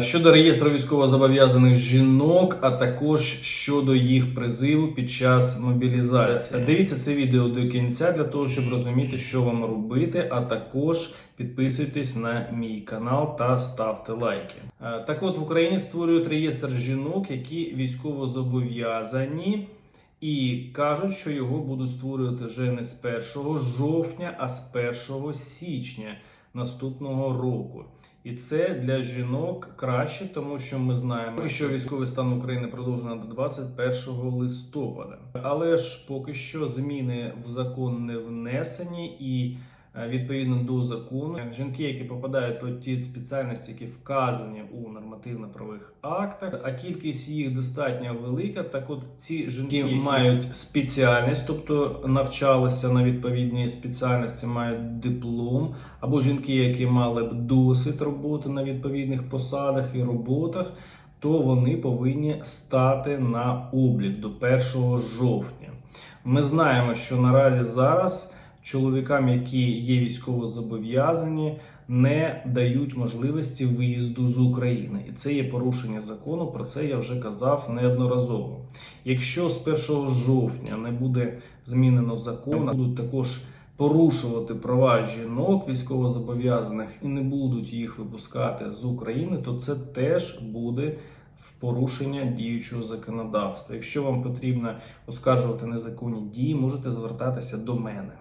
Щодо реєстру військовозобов'язаних жінок, а також щодо їх призиву під час мобілізації. Дивіться це відео до кінця для того, щоб розуміти, що вам робити, а також підписуйтесь на мій канал та ставте лайки. Так от в Україні створюють реєстр жінок, які військовозобов'язані. І кажуть, що його будуть створювати вже не з 1 жовтня, а з 1 січня наступного року. І це для жінок краще, тому що ми знаємо, що військовий стан України продовжено до 21 листопада. Але ж поки що зміни в закон не внесені і. Е, Відповідно до закону, жінки, які попадають по ті спеціальності, які вказані у нормативно-правових актах, а кількість їх достатньо велика. Так, от ці жінки які мають спеціальність, тобто навчалися на відповідній спеціальності, мають диплом, або жінки, які мали б досвід роботи на відповідних посадах і роботах, то вони повинні стати на облік до 1 жовтня. Ми знаємо, що наразі зараз чоловікам, які є військово зобов'язані, не дають можливості виїзду з України, і це є порушення закону. Про це я вже казав неодноразово. Якщо з 1 жовтня не буде змінено закон, будуть також порушувати права жінок військовозобов'язаних і не будуть їх випускати з України, то це теж буде в порушення діючого законодавства. Якщо вам потрібно оскаржувати незаконні дії, можете звертатися до мене.